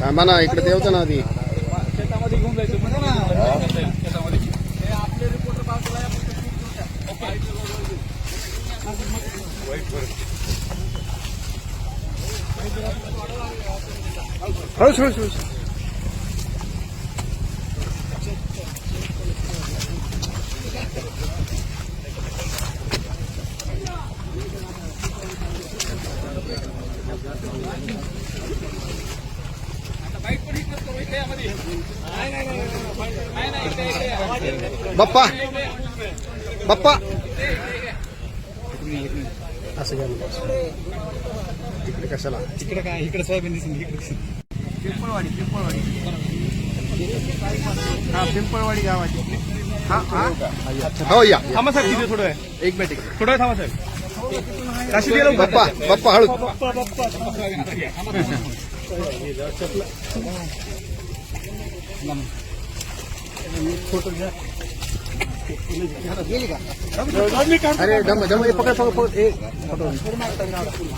थांबा ना इकडे देवचं ना आधी. शेतामध्ये घेऊन जायचं शेतामध्ये आपले रिपोर्टर बाजूला आहे, आपण ते shoot करू बाप्पा. बाप्पा. असं घ्या ना. तिकडे कशाला? इकडे काय? इकडे सोयाबीन दिसून इकडे पिंपळवाडी पिंपळवाडी. हा पिंपळवाडी गावाची. हा हा. हो या. थांबा साहेब तिथे थोडं आहे. एक मिनिट थोडं आहे थांबा साहेब. गेलो बाप्पा बाप्पा हळू अरे दम दम हे पकड पकड पकड ए, पकड.